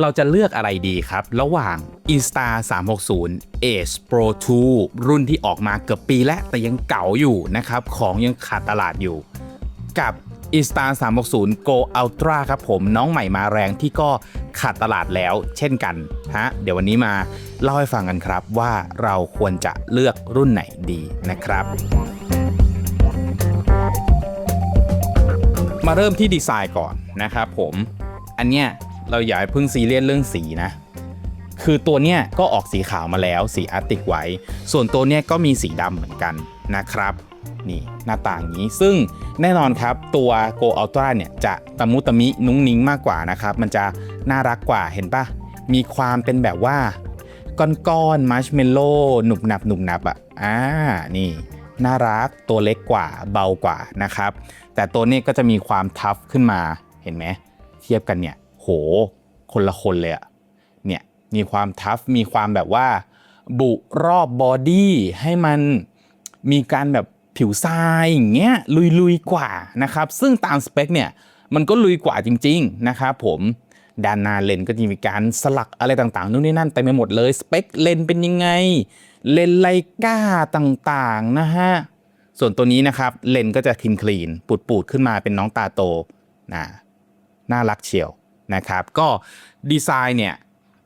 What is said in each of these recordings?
เราจะเลือกอะไรดีครับ ระหว่าง Insta 360 Ace Pro 2 รุ่นที่ออกมาเกือบปีแล้วแต่ยังเก่าอยู่นะครับ ของยังขาดตลาดอยู่ กับ Insta 360 Go Ultra ครับผมน้องใหม่มาแรงที่ก็ขาดตลาดแล้วเช่นกันฮะเดี๋ยววันนี้มาเล่าให้ฟังกันครับว่าเราควรจะเลือกรุ่นไหนดีนะครับมาเริ่มที่ดีไซน์ก่อนนะครับผม อันเนี้ย เราอย่าเพิ่งซีเรียสเรื่องสีนะ คือตัวเนี้ยก็ออกสีขาวมาแล้วสีอาร์ติกไว้ ส่วนตัวเนี้ยก็มีสีดำเหมือนกันนะครับนี่หน้าต่างนี้ซึ่งแน่นอนครับตัว Go Ultra เนี่ยจะตะมุตะมินุ้งนิ้งมากกว่านะครับ มันจะน่ารักกว่าเห็นปะมีความเป็นแบบว่า ก้อนๆมัชเมลโล่หนุบหนับหนุบหนับอะอ่านี่น่ารักตัวเล็กกว่าเบากว่านะครับ แต่ตัวนี้ก็จะมีความทัฟขึ้นมาเห็นไหมเทียบกันเนี่ย หคนละคนเลยอะเนี่ยมีความทัฟมีความแบบว่า บุรอบบอดี้ให้มันมีการแบบผิวทรายอย่างเงี้ยลุยๆกว่านะครับ ซึ่งตามสเปคเนี่ยมันก็ลุยกว่าจริง ๆ นะครับผมด้านหน้าเลนก็จะมีการสลักอะไรต่างๆนู่นนี่นั่นเต็มไปหมดเลยสเปคเลนเป็นยังไง เลนไลกาต่างๆนะฮะส่วนตัวนี้นะครับเลนก็จะคลีนคลีนปูดปูดๆขึ้นมาเป็นน้องตาโตนะน่ารักเชียว นะครับ ก็ดีไซน์เนี่ย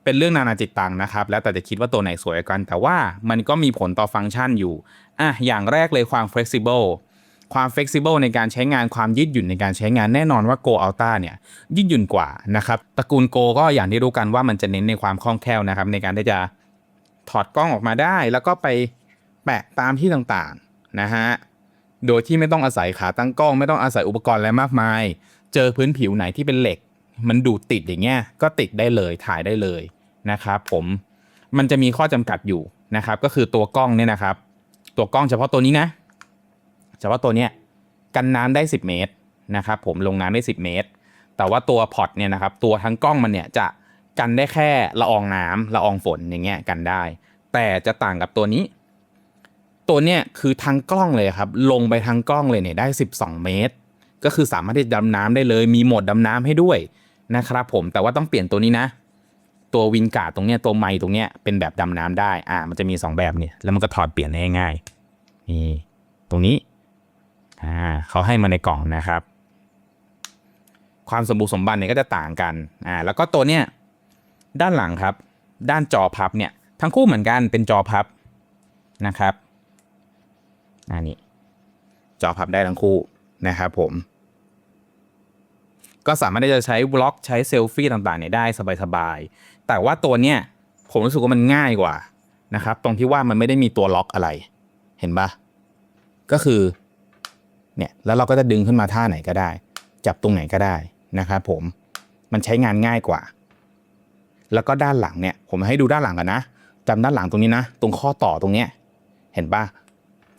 เป็นเรื่องนานาจิตตังนะครับ แล้วแต่จะคิดว่าตัวไหนสวยกัน แต่ว่ามันก็มีผลต่อฟังก์ชันอยู่อะอย่างแรกเลยความ flexible ความ flexible ในการใช้งานความยืดหยุ่นในการใช้งานแน่นอนว่า Go Ultra เนี่ยยืดหยุ่นกว่านะครับตระกูล Go ก็อย่างที่รู้กันว่ามันจะเน้นในความคล่องแคล่วนะครับ ในการที่จะถอดกล้องออกมาได้ แล้วก็ไปแปะตามที่ต่างๆนะฮะโดยที่ไม่ต้องอาศัยขาตั้งกล้อง ไม่ต้องอาศัยอุปกรณ์อะไรมากมาย เจอพื้นผิวไหนที่เป็นเหล็ก มันดูดติดอย่างเงี้ยก็ติดได้เลยถ่ายได้เลยนะครับผมมันจะมีข้อจำกัดอยู่นะครับ ก็คือตัวกล้องเนี่ยนะครับ ตัวกล้องเฉพาะตัวนี้นะ เฉพาะตัวเนี้ยกันน้ำได้ 10 เมตรนะครับ ผมลงน้ำได้ 10 เมตร แต่ว่าตัวพอตเนี่ยนะครับ ตัวทั้งกล้องมันเนี่ยจะกันได้แค่ละอองน้ำละอองฝนอย่างเงี้ยกันได้ แต่จะต่างกับตัวนี้ ตัวเนี้ยคือทางกล้องเลยครับ ลงไปทางกล้องเลยเนี่ยได้ 12 เมตร ก็คือสามารถที่จะดำน้ำได้เลย มีโหมดดำน้ำให้ด้วย นะครับผมแต่ว่าต้องเปลี่ยนตัวนี้นะ ตัววินการ์ดตรงเนี้ยตัวไมค์ตรงเนี้ยเป็นแบบดำน้ำได้อ่ามันจะมี 2 แบบเนี่ยแล้วมันก็ถอดเปลี่ยนได้ง่ายนี่ตรงนี้อ่าเขาให้มาในกล่องนะครับ ความสมบูรณ์สมบันเนี่ยก็จะต่างกันอ่าแล้วก็ตัวเนี้ยด้านหลังครับ ด้านจอพับเนี่ยทั้งคู่เหมือนกันเป็นจอพับนะครับอันนี้จอพับได้ทั้งคู่นะครับผม ก็สามารถที่จะใช้บล็อกใช้เซลฟี่ต่างๆเนี่ยได้สบายๆ แต่ว่าตัวเนี้ยผมรู้สึกว่ามันง่ายกว่านะครับ ตรงที่ว่ามันไม่ได้มีตัวล็อกอะไร เห็นปะก็คือเนี่ยแล้วเราก็จะดึงขึ้นมาท่าไหนก็ได้ จับตรงไหนก็ได้นะครับผมมันใช้งานง่ายกว่า แล้วก็ด้านหลังเนี่ย ผมให้ดูด้านหลังกันนะจำด้านหลังตรงนี้นะ ตรงข้อต่อตรงเนี้ยเห็นปะ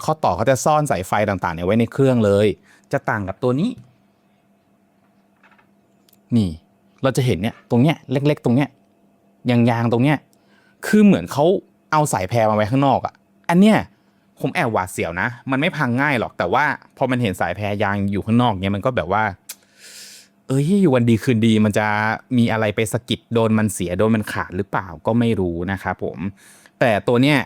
ข้อต่อเขาจะซ่อนสายไฟต่างๆเนี่ยไว้ในเครื่องเลย จะต่างกับตัวนี้ นี่ เราจะเห็นเนี่ยตรงเนี้ยเล็ก ๆ ตรงเนี้ยยางๆตรงเนี้ยคือเหมือนเขาเอาสายแพรมาไว้ข้างนอกอะ อันเนี้ยผมแอบหวาดเสียวนะ มันไม่พังง่ายหรอก แต่ว่าพอมันเห็นสายแพรยางอยู่ข้างนอกเนี่ยมันก็แบบว่า เอ้ยวันดีคืนดีมันจะมีอะไรไปสะกิดโดนมันเสียโดนมันขาดหรือเปล่าก็ไม่รู้นะครับผม แต่ตัวเนี้ย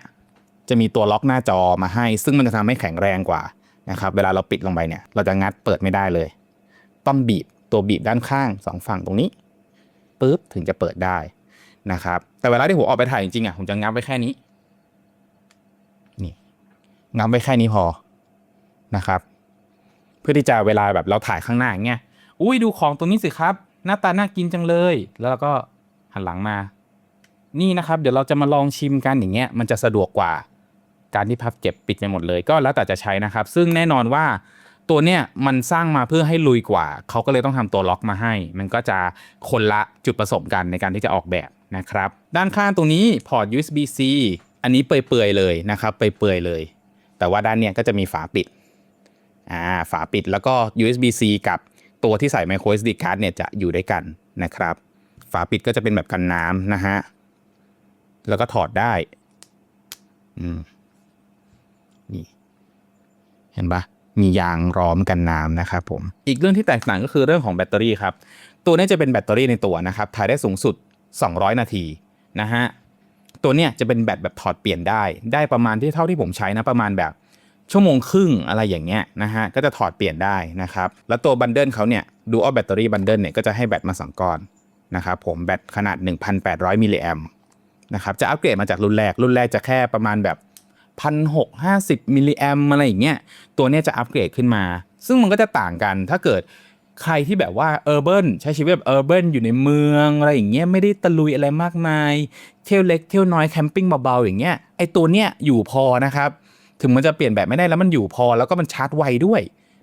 จะมีตัวล็อกหน้าจอมาให้ ซึ่งมันจะทำให้แข็งแรงกว่านะครับ เวลาเราปิดลงไปเนี่ย เราจะงัดเปิดไม่ได้เลย ต้องบีบ ตัวบีบด้านข้างสองฝั่งตรงนี้ปุ๊บถึงจะเปิดได้นะครับ แต่เวลาที่ผมออกไปถ่ายจริงๆอะผมจะงับไว้แค่นี้นี่งับไว้แค่นี้พอนะครับ เพื่อที่จะเวลาแบบเราถ่ายข้างหน้าอย่างเงี้ยอุ้ยดูของตรงนี้สิครับ หน้าตาน่ากินจังเลย แล้วเราก็หันหลังมา นี่นะครับ เดี๋ยวเราจะมาลองชิมกันอย่างเงี้ยมันจะสะดวกกว่า การที่พับเก็บปิดไปหมดเลย ก็แล้วแต่จะใช้นะครับ ซึ่งแน่นอนว่า ตัวเนี้ยมันสร้างมาเพื่อให้ลุยกว่า เขาก็เลยต้องทำตัวล็อกมาให้ มันก็จะคนละจุดประสงค์กันในการที่จะออกแบบนะครับ ด้านข้างตรงนี้พอร์ต USB-C อันนี้เปื่อยๆเลยนะครับเปื่อยๆเลย แต่ว่าด้านเนี้ยก็จะมีฝาปิดอ่าฝาปิดแล้วก็ USB-C กับตัวที่ใส่ micro SD card เนี่ยจะอยู่ด้วยกันนะครับ ฝาปิดก็จะเป็นแบบกันน้ำนะฮะ แล้วก็ถอดได้อืมนี่ เห็นปะ มียางร้อมกันน้ำนะครับผมอีกเรื่องที่แตกต่างก็คือเรื่องของแบตเตอรี่ครับตัวนี้จะเป็นแบตเตอรี่ในตัวนะครับถ่ายได้สูงสุด 200 นาทีนะฮะตัวเนี้ยจะเป็นแบตแบบถอดเปลี่ยนได้ ได้ประมาณที่เท่าที่ผมใช้นะประมาณแบบชั่วโมงครึ่งอะไรอย่างเงี้ยนะฮะก็จะถอดเปลี่ยนได้นะครับแล้วตัวบันเดิลเขาเนี่ยดูอัลแบตเตอรี่บันเดิลเนี่ยก็จะให้แบตมาสองก้อนนะครับผมแบตขนาด 1,800 มิลลิแอมนะครับจะอัปเกรดมาจากรุ่นแรกรุ่นแรกจะแค่ประมาณแบบ พันหกห้าสิบมิลลิแอมอะไรอย่างเงี้ยตัวเนี้ยจะอัปเกรดขึ้นมา ซึ่งมันก็จะต่างกันถ้าเกิดใครที่แบบว่าเออร์เบิใช้ชีวิตแบบเออร์เบิอยู่ในเมืองอะไรอย่างเงี้ยไม่ได้ตะลุยอะไรมากมาย เที่ยวเล็กเที่ยวน้อยแคมปิ้งเบาๆอย่างเงี้ยไอตัวเนี้ยอยู่พอนะครับถึงมันจะเปลี่ยนแบตไม่ได้แล้วมันอยู่พอแล้วก็มันชาร์จไวด้วย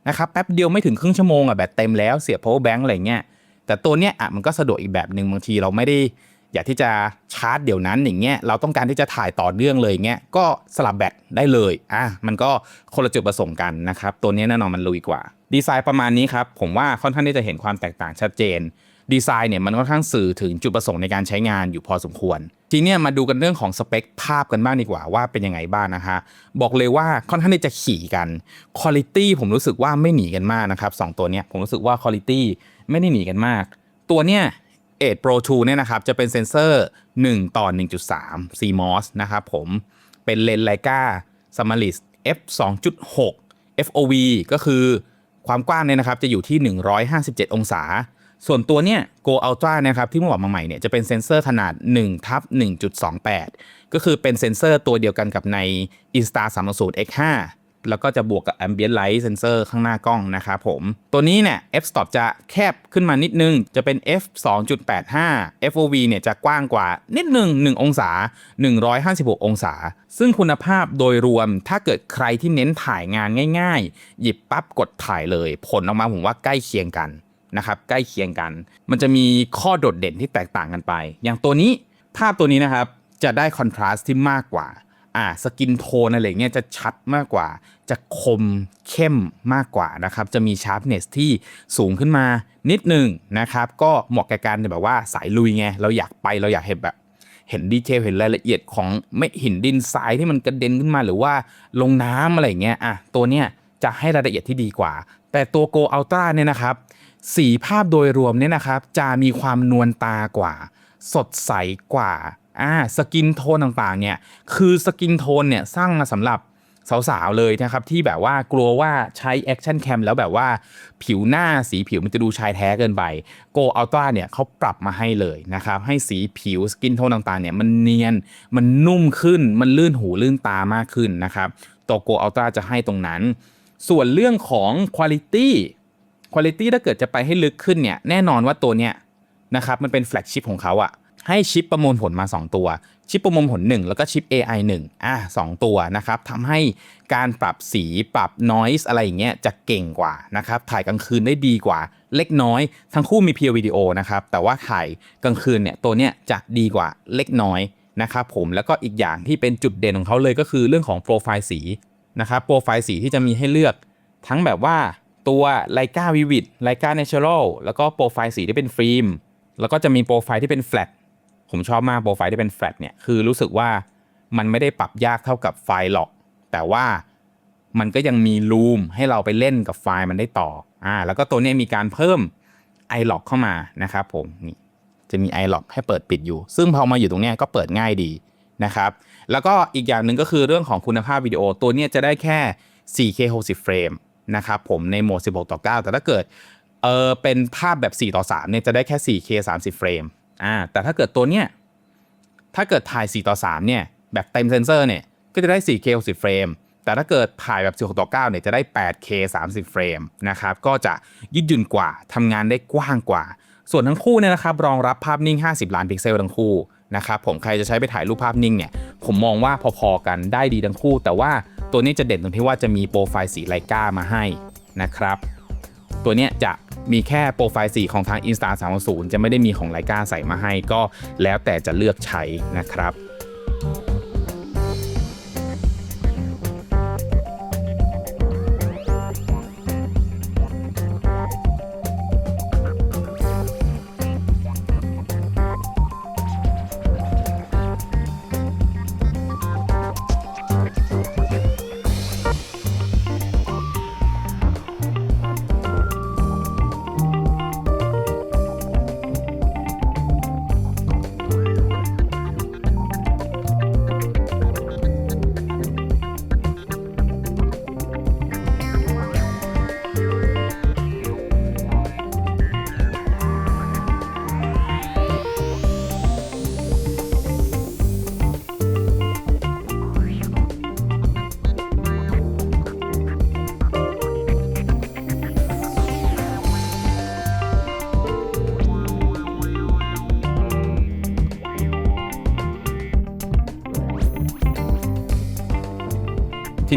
นะครับแป๊บเดียวไม่ถึงครึ่งชั่วโมงอะแบตเต็มแล้วเสียบ power bank อะไรเงี้ยแต่ตัวเนี้ยอะมันก็สะดวกอีกแบบหนึ่งบางทีเราไม่ได้ อยากที่จะชาร์จเดี๋ยวนั้นอย่างเงี้ยเราต้องการที่จะถ่ายต่อเนื่องเลยเงี้ยก็สลับแบตได้เลยอะมันก็คนละจุดประสงค์กันนะครับตัวนี้แน่นอนมันลุยกว่า ดีไซน์ประมาณนี้ครับผมว่าค่อนข้างที่จะเห็นความแตกต่างชัดเจนดีไซน์เนี่ยมันค่อนข้างสื่อถึงจุดประสงค์ในการใช้งานอยู่พอสมควร ทีนี้มาดูกันเรื่องของสเปคภาพกันบ้างดีกว่าว่าเป็นยังไงบ้างนะคะบอกเลยว่าค่อนข้างที่จะขี่กันคุณภาพผมรู้สึกว่าไม่หนีกันมากนะครับสองตัวเนี้ยผมรู้สึกว่าคุณภาพไม่ได้หนีกันมาก ตัวเนี้ย 8 Pro 2เนี่ยนะครับ จะเป็นเซนเซอร์ 1 ต่อ 1.3 CMOS นะครับผมเป็นเลนส์ไลกา Samaris f 2.6 FOV ก็คือความกว้างเนี่ยนะครับ จะอยู่ที่ 157 องศา ส่วนตัวเนี่ย Go Ultra นะครับ ที่เมื่อวานมาใหม่เนี่ย จะเป็นเซนเซอร์ขนาด1ทับ1.28 ก็คือเป็นเซนเซอร์ตัวเดียวกันกับใน Insta 3 0 X5 แล้วก็จะบวกกับ Ambient Light Sensor ข้างหน้ากล้องนะครับผม ตัวนี้เนี่ย f stop จะแคบขึ้นมานิดนึง จะเป็น f 2.85 FOV เนี่ยจะกว้างกว่านิดนึง 1 องศา 156 องศา ซึ่งคุณภาพโดยรวมถ้าเกิดใครที่เน้นถ่ายงานง่าย ๆ หยิบปั๊บกดถ่ายเลย ผลออกมาผมว่าใกล้เคียงกันนะครับใกล้เคียงกัน มันจะมีข้อโดดเด่นที่แตกต่างกันไป อย่างตัวนี้ภาพตัวนี้นะครับจะได้คอนทราสต์ที่มากกว่า อ่าสกินโทนอะไรเงี้ยจะชัดมากกว่า จะคมเข้มมากกว่านะครับ จะมีชาร์ปเนสที่สูงขึ้นมานิดหนึ่งนะครับ ก็เหมาะกับการแบบว่าสายลุยไง เราอยากไปเราอยากเห็นแบบ เห็นดีเทลเห็นรายละเอียดของเม็ดหินดินทรายที่มันกระเด็นขึ้นมาหรือว่าลงน้ำอะไรเงี้ยอะตัวเนี้ยจะให้รายละเอียดที่ดีกว่า แต่ตัว Go Ultra เนี่ยนะครับสีภาพโดยรวมเนี่ยนะครับ จะมีความนวลตากว่า สดใสกว่า อ่าสกินโทนต่างๆเนี่ยคือสกินโทนเนี่ยสร้างมาสำหรับสาวๆเลยนะครับที่แบบว่ากลัวว่าใช้แอคชั่นแคมแล้วแบบว่าผิวหน้าสีผิวมันจะดูชายแท้เกินไป Go Ultra เนี่ยเขาปรับมาให้เลยนะครับ ให้สีผิวสกินโทนต่างๆเนี่ยมันเนียนมันนุ่มขึ้นมันลื่นหูลื่นตามากขึ้นนะครับตัว Go Ultra จะให้ตรงนั้น ส่วนเรื่องของ Quality Quality ถ้าเกิดจะไปให้ลึกขึ้นเนี่ยแน่นอนว่าตัวเนี้ยนะครับมันเป็นแฟลกชิพของเขาอะ ให้ชิปประมวลผลมา 2 ตัว ชิปประมวลผล 1 แล้วก็ชิป AI 1 อะ2ตัวนะครับทำให้การปรับสีปรับ noise อะไรอย่างเงี้ยจะเก่งกว่านะครับถ่ายกลางคืนได้ดีกว่า เล็กน้อย ทั้งคู่มีเพียร์วิดีโอนะครับแต่ว่าถ่ายกลางคืนเนี่ยตัวเนี้ยจะดีกว่าเล็กน้อยนะครับผมแล้วก็อีกอย่างที่เป็นจุดเด่นของเขาเลยก็คือเรื่องของโปรไฟล์สีนะครับโปรไฟล์สีที่จะมีให้เลือก ทั้งแบบว่าตัวไลกาวิวิดไลกาเนเชอรัลแล้วก็โปรไฟล์สีที่เป็นฟิล์มแล้วก็จะมีโปรไฟล์ที่เป็นแฟลต ผมชอบมากโปรไฟล์ที่เป็นแฟลตเนี่ยคือรู้สึกว่ามันไม่ได้ปรับยากเท่ากับไฟล์หรอก แต่ว่ามันก็ยังมีรูมให้เราไปเล่นกับไฟล์มันได้ต่ออ่าแล้วก็ตัวนี้มีการเพิ่ม i l o c เข้ามานะครับผมนี่จะมี i l o c ให้เปิดปิดอยู่ ซึ่งพอมาอยู่ตรงนี้ก็เปิดง่ายดีนะครับ แล้วก็อีกอย่างหนึ่งก็คือเรื่องของคุณภาพวิดีโอตัวนี้จะได้แค่ 4K 60เฟรมนะครับผมในโหมด 16 ต่อ 9 แต่ถ้าเกิดเออเป็นภาพแบบ 4 ต่อ 3 เนี่ยจะได้แค่ 4K 30เฟรม อ่าแต่ถ้าเกิดตัวเนี้ยถ้าเกิดถ่าย 4 ต่อ 3 เนี่ย แบบเต็มเซนเซอร์เนี่ย ก็จะได้ 4K 60 เฟรม แต่ถ้าเกิดถ่ายแบบ 16 ต่อ 9 เนี่ย จะได้ 8K 30 เฟรมนะครับ ก็จะยืดหยุ่นกว่า ทำงานได้กว้างกว่า ส่วนทั้งคู่เนี่ยนะครับ รองรับภาพนิ่ง 50 ล้านพิกเซลทั้งคู่นะครับ ผมใครจะใช้ไปถ่ายรูปภาพนิ่งเนี่ย ผมมองว่าพอๆกันได้ดีทั้งคู่ แต่ว่าตัวนี้จะเด่นตรงที่ว่าจะมีโปรไฟล์สีไลกามาให้นะครับ ตัวเนี้ยจะมีแค่โปรไฟล์สีของทาง Insta 3 0จะไม่ได้มีของไลกาใส่มาให้ก็แล้วแต่จะเลือกใช้นะครับ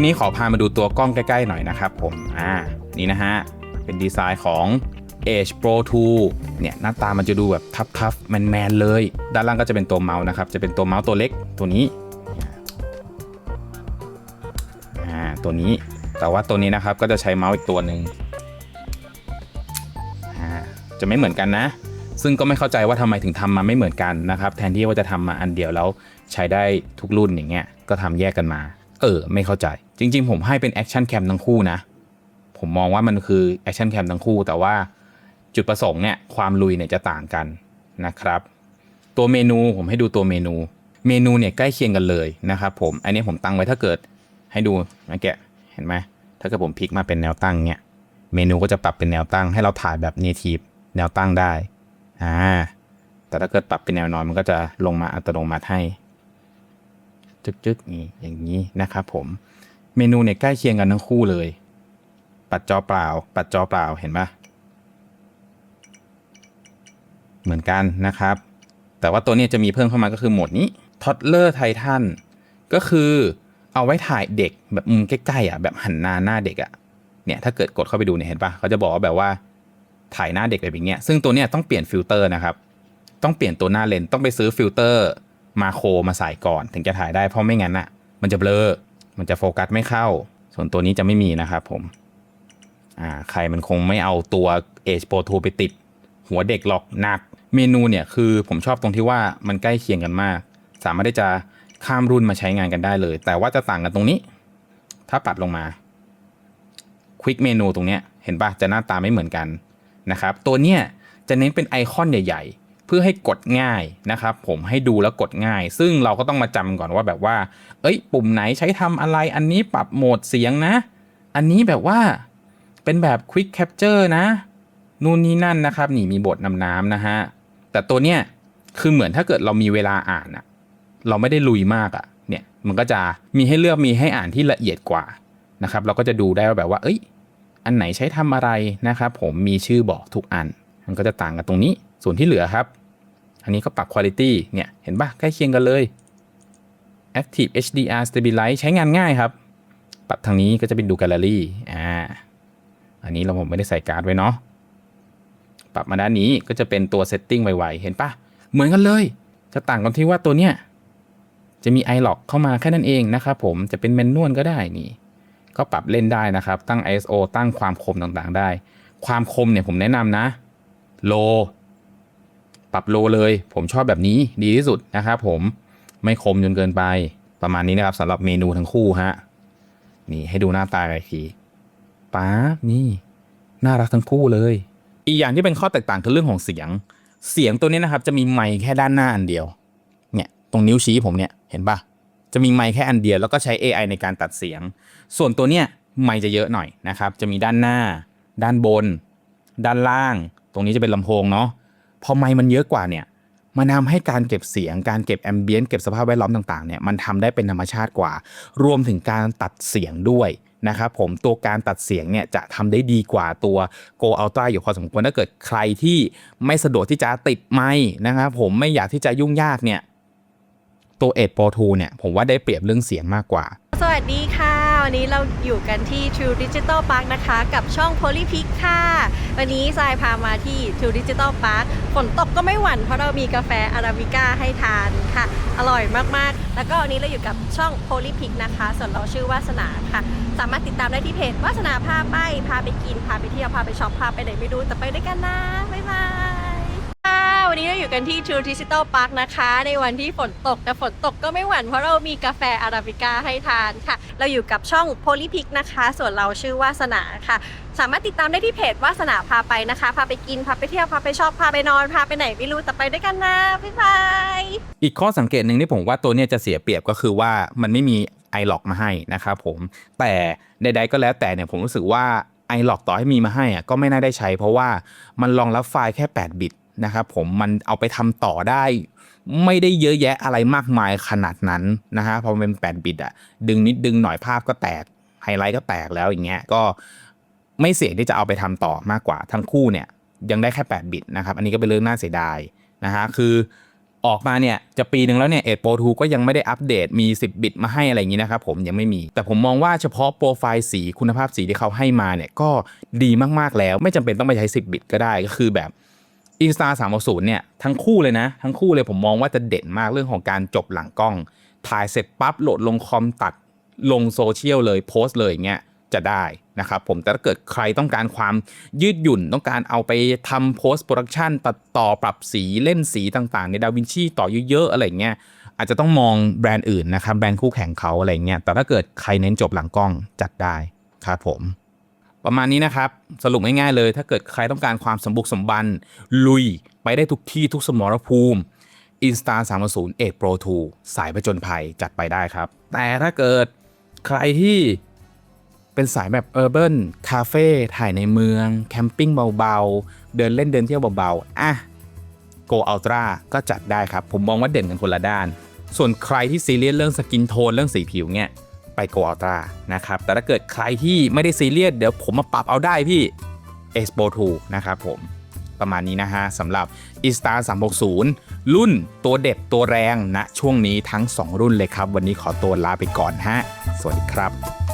ทีนี้ขอพามาดูตัวกล้องใกล้ๆหน่อยนะครับผม อ่า นี่นะฮะ เป็นดีไซน์ของ Edge Pro 2 เนี่ยหน้าตามันจะดูแบบทับๆแมนๆเลย ด้านล่างก็จะเป็นตัวเมาส์นะครับ จะเป็นตัวเมาส์ตัวเล็กตัวนี้ อ่า ตัวนี้ แต่ว่าตัวนี้นะครับก็จะใช้เมาส์อีกตัวหนึ่งอ่า จะไม่เหมือนกันนะ ซึ่งก็ไม่เข้าใจว่าทำไมถึงทำมาไม่เหมือนกันนะครับ แทนที่ว่าจะทำมาอันเดียวแล้วใช้ได้ทุกรุ่นอย่างเงี้ย ก็ทำแยกกันมา เออ ไม่เข้าใจ จริง ๆ ผมให้เป็นแอคชั่นแคมทั้งคู่นะ ผมมองว่ามันคือแอคชั่นแคมทั้งคู่ แต่ว่าจุดประสงค์เนี่ยความลุยเนี่ยจะต่างกันนะครับ ตัวเมนูผมให้ดูตัวเมนู เมนูเนี่ยใกล้เคียงกันเลยนะครับผม อันนี้ผมตั้งไว้ถ้าเกิดให้ดูนะแกเห็นไหมถ้าเกิดผมพลิกมาเป็นแนวตั้งเนี่ยเมนูก็จะปรับเป็นแนวตั้ง ให้เราถ่ายแบบ native แนวตั้งได้อ่าแต่ถ้าเกิดปรับเป็นแนวนอนมันก็จะลงมาอัตโนมัติให้ จึ๊กๆอย่างนี้นะครับผมเมนูเนี่ยใกล้เคียงกันทั้งคู่เลย ปัดจอเปล่า ปัดจอเปล่าเห็นปะเหมือนกันนะครับ แต่ว่าตัวนี้จะมีเพิ่มเข้ามาก็คือโหมดนี้ Toddler Titan ก็คือเอาไว้ถ่ายเด็กแบบมุมใกล้ๆอะแบบหันหน้าหน้าเด็กอะเนี่ยถ้าเกิดกดเข้าไปดูเนี่ยเห็นปะเขาจะบอกว่าแบบว่าถ่ายหน้าเด็กแบบอย่างเงี้ยซึ่งตัวเนี้ยต้องเปลี่ยนฟิลเตอร์นะครับ ต้องเปลี่ยนตัวหน้าเลนส์ต้องไปซื้อฟิลเตอร์ มาโครมาใส่ก่อนถึงจะถ่ายได้เพราะไม่งั้นอะมันจะเบลอ มันจะโฟกัสไม่เข้า ส่วนตัวนี้จะไม่มีนะครับผม อ่า ใครมันคงไม่เอาตัว Edge Pro 2 ไปติด หัวเด็กหรอกหนัก เมนูเนี่ยคือผมชอบตรงที่ว่ามันใกล้เคียงกันมาก สามารถที่จะข้ามรุ่นมาใช้งานกันได้เลย แต่ว่าจะต่างกันตรงนี้ ถ้าปัดลงมาควิกเมนูตรงเนี้ยเห็นปะจะหน้าตาไม่เหมือนกันนะครับ ตัวเนี้ยจะเน้นเป็นไอคอนใหญ่ๆ เพื่อให้กดง่ายนะครับผมให้ดูแล้วกดง่าย ซึ่งเราก็ต้องมาจำก่อนว่าแบบว่า เอ้ย ปุ่มไหนใช้ทำอะไรอันนี้ปรับโหมดเสียงนะ อันนี้แบบว่าเป็นแบบ Quick Capture นะ นู่นนี่นั่นนะครับ นี่มีบทนำน้ำนะฮะ แต่ตัวเนี้ยคือเหมือนถ้าเกิดเรามีเวลาอ่านอะเราไม่ได้ลุยมากอะเนี่ยมันก็จะมีให้เลือกมีให้อ่านที่ละเอียดกว่านะครับเราก็จะดูได้ว่าแบบว่า เอ้ย อันไหนใช้ทำอะไรนะครับผมมีชื่อบอกทุกอัน มันก็จะต่างกันตรงนี้ ส่วนที่เหลือครับ อันนี้ก็ปรับ Quality เนี่ย เห็นปะใกล้เคียงกันเลย Active HDR Stabilize ใช้งานง่ายครับ ปรับทางนี้ก็จะเป็นดูแกลเลอรี่ อ่า อันนี้เราผมไม่ได้ใส่การ์ดไว้เนาะ ปรับมาด้านนี้ก็จะเป็นตัว Setting ไวๆ เห็นปะเหมือนกันเลย จะต่างกันที่ว่าตัวเนี้ยจะมี iLock เข้ามาแค่นั้นเองนะครับผม จะเป็นแมนนวลก็ได้นี่ ก็ปรับเล่นได้นะครับ ตั้ง ISO ตั้งความคมต่างๆได้ ความคมเนี่ยผมแนะนำนะโล ปรับโลเลย ผมชอบแบบนี้ดีที่สุดนะครับผมไม่คมจนเกินไปประมาณนี้นะครับสำหรับเมนูทั้งคู่ฮะนี่ให้ดูหน้าตากันอีกทีป๊านี่ น่ารักทั้งคู่เลย อีกอย่างที่เป็นข้อแตกต่างคือเรื่องของเสียง เสียงตัวนี้นะครับ จะมีไมค์แค่ด้านหน้าอันเดียว เนี่ยตรงนิ้วชี้ผมเนี่ยเห็นปะจะมีไมค์แค่อันเดียวแล้วก็ใช้ AI ในการตัดเสียง ส่วนตัวเนี้ยไมค์จะเยอะหน่อยนะครับ จะมีด้านหน้า ด้านบน ด้านล่าง ตรงนี้จะเป็นลำโพงเนาะ พอไมค์มันเยอะกว่าเนี่ยมันทำให้การเก็บเสียง การเก็บแอมเบียนเก็บสภาพแวดล้อมต่างๆเนี่ยมันทำได้เป็นธรรมชาติกว่า รวมถึงการตัดเสียงด้วยนะครับผมตัวการตัดเสียงเนี่ยจะทำได้ดีกว่าตัว Go Ultra อยู่พอสมควรถ้าเกิดใครที่ไม่สะดวกที่จะติดไมค์นะครับผมไม่อยากที่จะยุ่งยากเนี่ยตัว Edge Pro 2เนี่ยผมว่าได้เปรียบเรื่องเสียงมากกว่า สวัสดี ค่ะวันนี้เราอยู่กันที่ True Digital Park นะคะ กับช่อง Polypic ค่ะ วันนี้ทรายพามาที่ True Digital Park ฝนตกก็ไม่หวั่นเพราะเรามีกาแฟอาราบิก้าให้ทานค่ะ อร่อยมากๆ แล้วก็วันนี้เราอยู่กับช่อง Polypic นะคะ ส่วนเราชื่อวาสนาค่ะ สามารถติดตามได้ที่เพจวาสนาพาไป พาไปกิน พาไปเที่ยว พาไปช็อป พาไปไหนไม่รู้แต่ไปด้วยกันนะ บ๊ายบาย วันนี้เราอยู่กันที่ True Digital Park นะคะ ในวันที่ฝนตกแต่ฝนตกก็ไม่หวั่นเพราะเรามีกาแฟอาราบิก้าให้ทานค่ะ เราอยู่กับช่อง Polypic นะคะ ส่วนเราชื่อวาสนาค่ะ สามารถติดตามได้ที่เพจวาสนาพาไปนะคะ พาไปกิน พาไปเที่ยว พาไปชอบ พาไปนอน พาไปไหนไม่รู้แต่ไปด้วยกันนะ บ๊ายบาย อีกข้อสังเกตหนึ่งที่ผมว่าตัวเนี้ยจะเสียเปรียบก็คือว่ามันไม่มี iLock มาให้นะครับผม แต่ใดๆก็แล้วแต่เนี่ยผมรู้สึกว่า iLock ต่อให้มีมาให้อะก็ไม่น่าได้ใช้ เพราะว่ามันรองรับไฟล์แค่ 8 บิต นะครับผมมันเอาไปทำต่อได้ไม่ได้เยอะแยะอะไรมากมายขนาดนั้นนะฮะเพราะมันเป็น8บิตอะดึงนิดดึงหน่อยภาพก็แตกไฮไลท์ก็แตกแล้วอย่างเงี้ยก็ไม่เสี่ยงที่จะเอาไปทำต่อมากกว่าทั้งคู่เนี่ยยังได้แค่ 8 บิตนะครับ อันนี้ก็เป็นเรื่องน่าเสียดายนะฮะคือออกมาเนี่ยจะปีหนึ่งแล้วเนี่ย8 Pro 2ก็ยังไม่ได้อัปเดตมี 10 บิตมาให้อะไรอย่างนี้นะครับผมยังไม่มี แต่ผมมองว่าเฉพาะโปรไฟล์สีคุณภาพสีที่เขาให้มาเนี่ยก็ดีมากๆแล้ว ไม่จำเป็นต้องไปใช้ 10 บิตก็ได้ก็คือแบบ Insta 360เนี่ยทั้งคู่เลยนะ ทั้งคู่เลยผมมองว่าจะเด่นมากเรื่องของการจบหลังกล้อง ถ่ายเสร็จปั๊บโหลดลงคอมตัดลงโซเชียลเลยโพสต์เลยอย่างเงี้ยจะได้นะครับผมแต่ถ้าเกิดใครต้องการความยืดหยุ่นต้องการเอาไปทำโพสต์โปรดักชันตัดต่อปรับสีเล่นสีต่างๆ ในดาวินชีต่อเยอะๆอะไรเงี้ยอาจจะต้องมองแบรนด์อื่นนะครับแบรนด์คู่แข่งเขาอะไรเงี้ยแต่ถ้าเกิดใครเน้นจบหลังกล้องจัดได้ครับผม ประมาณนี้นะครับ สรุปง่ายๆเลย ถ้าเกิดใครต้องการความสมบุกสมบัน ลุยไปได้ทุกที่ทุกสมรภูมิ Insta 360 8 Pro 2 สายประจนภัยจัดไปได้ครับ แต่ถ้าเกิดใครที่เป็นสายแบบ Urban Cafe ถ่ายในเมือง แคมปิ้งเบาๆ เดินเล่นเดินเที่ยวเบาๆ อะ Go Ultra ก็จัดได้ครับ ผมมองว่าเด่นกันคนละด้าน ส่วนใครที่ซีเรียสเรื่องสกินโทนเรื่องสีผิวเนี่ย ไป Go Ultra นะครับ แต่ถ้าเกิดใครที่ไม่ได้ซีเรียสเดี๋ยวผมมาปรับเอาได้พี่ Expo 2นะครับผมประมาณนี้นะฮะสำหรับ i s t a r 360 รุ่นตัวเด็ดตัวแรงณนะช่วงนี้ทั้ง 2 รุ่นเลยครับ วันนี้ขอตัวลาไปก่อนฮะ สวัสดีครับ